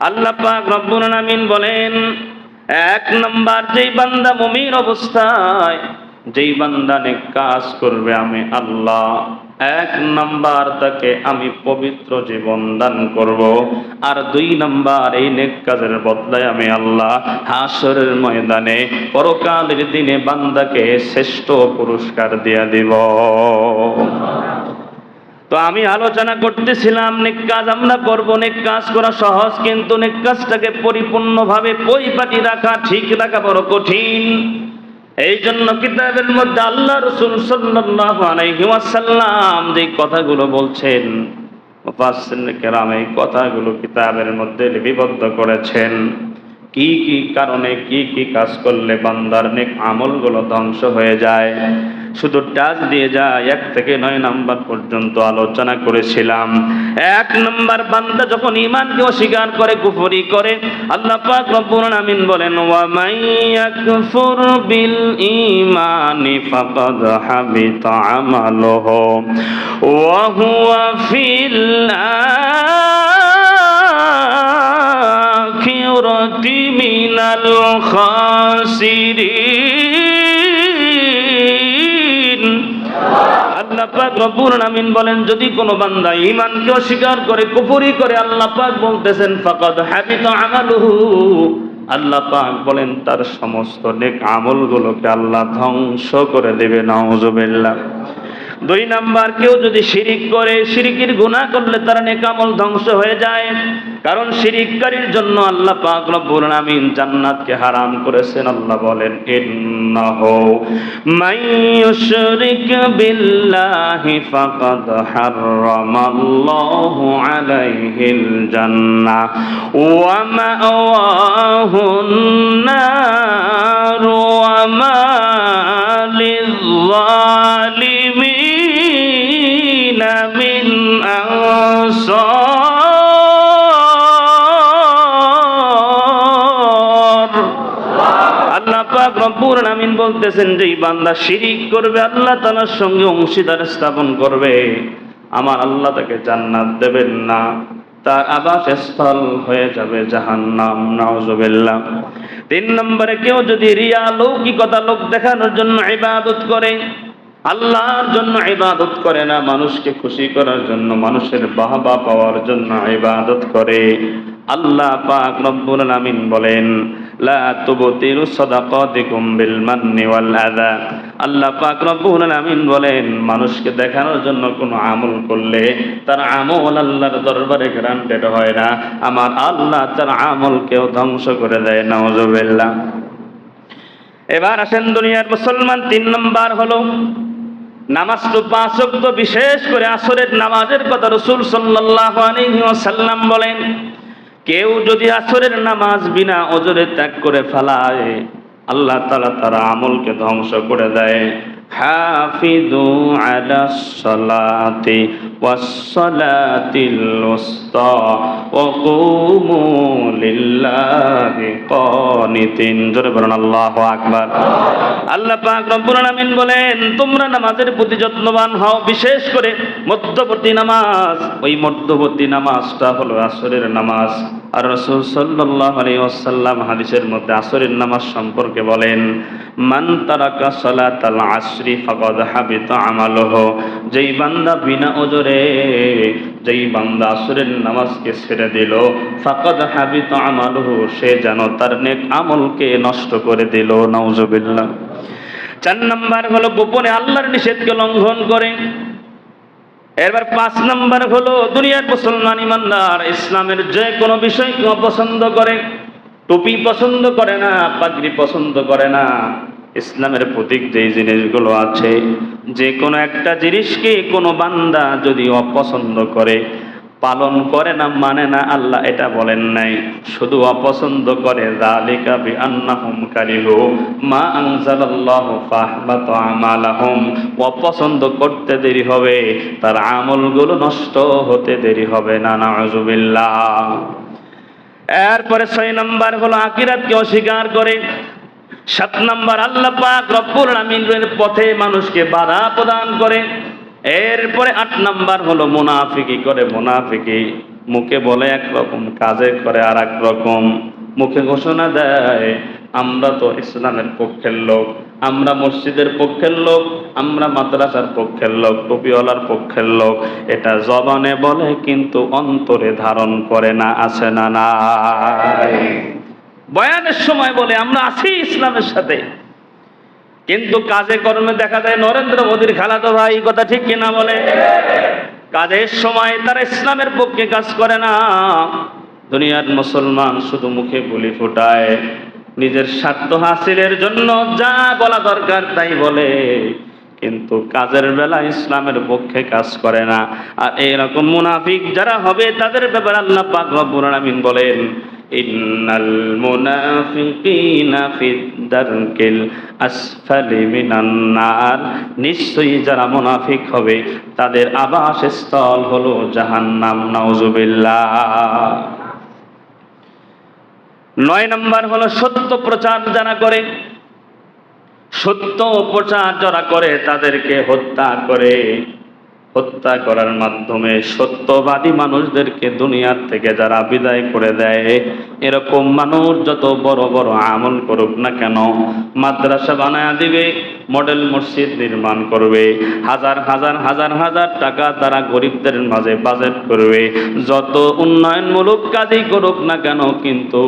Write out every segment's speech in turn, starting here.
আল্লাহ পাক রব্বুল আলামিন বলেন, এক নাম্বার যেই বান্দা মুমিন অবস্থায়, যেই বান্দা নেক কাজ করবে আমি আল্লাহ, এক নাম্বার তাকে আমি পবিত্র জীবন দান করব, আর দুই নাম্বার এই নেক কাজের বদলায় আমি আল্লাহ হাসরের ময়দানে পরকালের দিনে বান্দাকে শ্রেষ্ঠ পুরস্কার দিয়া দিব। তো আমি আলোচনা করতেছিলাম, নেক কাজ আমরা করব, নেক কাজ করা সহজ, কিন্তু নেক কাজটাকে পরিপূর্ণভাবে পরিপাটি রাখা, ঠিক রাখা বড় কঠিন। এই জন্য কিতাবের মধ্যে আল্লাহ রসুল ওয়াসাল্লাম যে কথাগুলো বলছেন কেরাম এই কথাগুলো কিতাবের মধ্যে লিপিবদ্ধ করেছেন। কি কি কারণে কি কি কাজ করলে বান্দার নেক আমলগুলো ধ্বংস হয়ে যায়? শুধু টাচ দিয়ে যায়, এক থেকে নয় নাম্বার পর্যন্ত আলোচনা করেছিলাম। এক নাম্বার বান্দা যখন ইমানকে অস্বীকার করে, কুফরি করে, আল্লাহ পাক রব্বুল আমিন বলেন ওয়া মাইয়াকফুর বিল ঈমানি ফাকাদ হাবিতা আমালুহু ওয়া হুয়া ফিল আখিরাতি মিনাল খাসিরিন। আল্লাহ আমিন বলেন, যদি কোনো বান্দা ঈমানকে অস্বীকার করে, কুফরি করে, আল্লাহ পাক বলতেছেন, ফাকাদ হাবিতা আমালুহু। আল্লাহ পাক বলেন, তার সমস্ত নেক আমলগুলোকে আল্লাহ ধ্বংস করে দেবে, নাউজুবিল্লাহ। দুই নাম্বার, কেউ যদি শিরিক করে, শিরিকির গুণা করলে তার নেকামল ধ্বংস হয়ে যায়। কারণ শিরিককারীর জন্য আল্লাহ পাক রব্বুল আমিন জান্নাতকে হারাম করেছেন, আল্লাহ বলেন, ইন্নাহু মাই ইউশরিক বিল্লাহি ফাকাদ হারামাল্লাহু আলাইহিল জান্নাহ ওয়া মাওয়াহু নার ওয়া মা লিল রব্বুল আমিন বলতেছেন যে বান্দা শিরিক করবে, আল্লাহ তাআলার সঙ্গে অংশীদার স্থাপন করবে। আমার আল্লাহ তাকে জান্নাত দেবেন না। তার আবাসস্থল হয়ে যাবে জাহান্নাম, নাউজুবিল্লাহ। তিন নম্বরে, কেউ যদি রিয়া, লৌকিকতা, লোক দেখানোর জন্য ইবাদত করে, আল্লাহর জন্য ইবাদত করে না, মানুষকে খুশি করার জন্য, মানুষের বাহবা পাওয়ার জন্য ইবাদত করে। আল্লাহ পাক রব্বুল আলামিন বলেন লা আল্লাহ বলেন, মানুষকে দেখানোর জন্য কোনো আমল করলে তার আমল আল্লাহর দরবারে গ্রান্টেড হয় না। আমার আল্লাহ তার আমলকেও ধ্বংস করে দেয়, নাউজুবিল্লাহ। এবার আসেন দুনিয়ার মুসলমান, তিন নম্বর হলো নামাজ তো বিশেষ করে আসরের নামাজের কথা রসুল সাল্লাল্লাহু আলাইহি বলেন কেউ যদি আসরের নামাজ বিনা অজরে ত্যাগ করে ফেলায়, আল্লাহ তালা তারা আমলকে ধ্বংস করে দেয়। হাফিজু আলা সালাতি ওয়াস সালাতিল উস্তা ওয়া কুমু লিল্লাহি কানিতিন জোরে বলুন, আল্লাহু আকবার। আল্লাহ পাক রব্বুল আলামিন বলেন, তোমরা নামাজের প্রতি যত্নবান হও, বিশেষ করে মধ্যবর্তী নামাজ। ওই মধ্যবর্তী নামাজটা হলো আসরের নামাজ। আর রাসূল সাল্লাল্লাহু আলাইহি ওয়াসাল্লাম হাদিসের মধ্যে আসরের নামাজ সম্পর্কে বলেন মান তারাকা সালাতাল আসরি ফাকাদ হাবিতা আমালুহু, যেই বান্দা বিনা ওজরে যেই বান্দা আসরের নামাজকে ছেড়ে দিল, ফাকাদ হাবিতা আমালুহু, সে যেন তার নেক আমলকে নষ্ট করে দিল, নাউজুবিল্লাহ। চার নাম্বার হলো গোপনে আল্লাহর নিষেধকে লঙ্ঘন করে। এবার পাঁচ নাম্বার হলো দুনিয়ার মুসলমান ইমানদার, ইসলামের যে কোনো বিষয়কে অপছন্দ করে। টুপি পছন্দ করে না, পাগড়ি পছন্দ করে না। ইসলামের প্রতীক যেই জিনিসগুলো আছে, যে কোনো একটা জিনিসকে কোনো বান্দা যদি অপছন্দ করে, পালন করে না মানে না, আল্লাহ এটা বলেন নাই। শুধু অপছন্দ করে অপছন্দ করতে দেরি হবে, তার আমলগুলো নষ্ট হতে দেরি হবে না, নাউজুবিল্লাহ। এরপরে ছয় নাম্বার হলো আকিরাতকে অস্বীকার করে। সাত নাম্বার, আল্লাহ পাক রব্বুল আমিনের পথে মানুষকে বাধা প্রদান করে। এরপরে আট নাম্বার হলো মুনাফিকি করে, মুনাফিকি মুখে বলে একরকম, কাজে করে আর রকম। মুখে ঘোষণা দেয়, আমরা তো ইসলামের পক্ষের লোক। আমরা মসজিদের পক্ষের লোক, আমরা মাদ্রাসার পক্ষের লোক, টুপিওয়ালার পক্ষের লোক। এটা জবানে বলে, কিন্তু অন্তরে ধারণ করে না আছে না, নাই। বয়ানের সময় বলে, আমরা আছি ইসলামের সাথে। কিন্তু কাজে কর্মে দেখা যায়, নরেন্দ্র মোদীর খেলাতো ভাই কথা ঠিক কিনা বলে? কাজের সময় তারা ইসলামের পক্ষে কাজ করে না। দুনিয়ার মুসলমান শুধু মুখে বলি ফুটায়। নিজের স্বার্থ হাসিলের জন্য যা বলা দরকার তাই বলে। কিন্তু কাজের বেলা ইসলামের পক্ষে কাজ করে না। আর এরকম মুনাফিক যারা হবে, তাদের ব্যাপারে আল্লাহ পাক রব্বুল আলামিন বলেন, ইন্নাল মুনাফিকিনা ফিদ দারকিল আসফালি মিনান নার। নিশ্চয়ই যারা মুনাফিক হবে, তাদের আবাসস্থল হলো জাহান্নাম, নাউজুবিল্লাহ। নয় নম্বর হলো সত্য প্রচার যারা করে সত্য প্রচার যারা করে তাদেরকে হত্যা করে। হত্যা করার মাধ্যমে সত্যবাদী মানুষদেরকে দুনিয়ার থেকে যারা বিদায় করে দেয়, এরকম মানুষ যত বড় বড় আমল করুক না কেন, মাদ্রাসা বানায় দিবে, মডেল মসজিদ নির্মাণ করবে, হাজার হাজার হাজার হাজার টাকা তারা গরিবদের মাঝে বাজেট করবে, যত উন্নয়নমূলক কাজই করুক না কেন, কিন্তু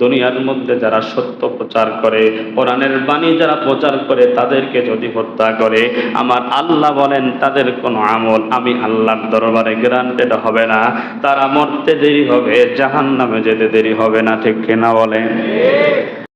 দুনিয়ার মধ্যে যারা সত্য প্রচার করে, কোরআনের বাণী যারা প্রচার করে, তাদেরকে যদি হত্যা করে, আমার আল্লাহ বলেন, তাদের কোনো আমল আমি আল্লাহর দরবারে গ্রান্টেড হবে না, তারা মরতে দেরি হবে জাহান নামে যেতে দেরি হবে না, ঠিক কিনা বলেন?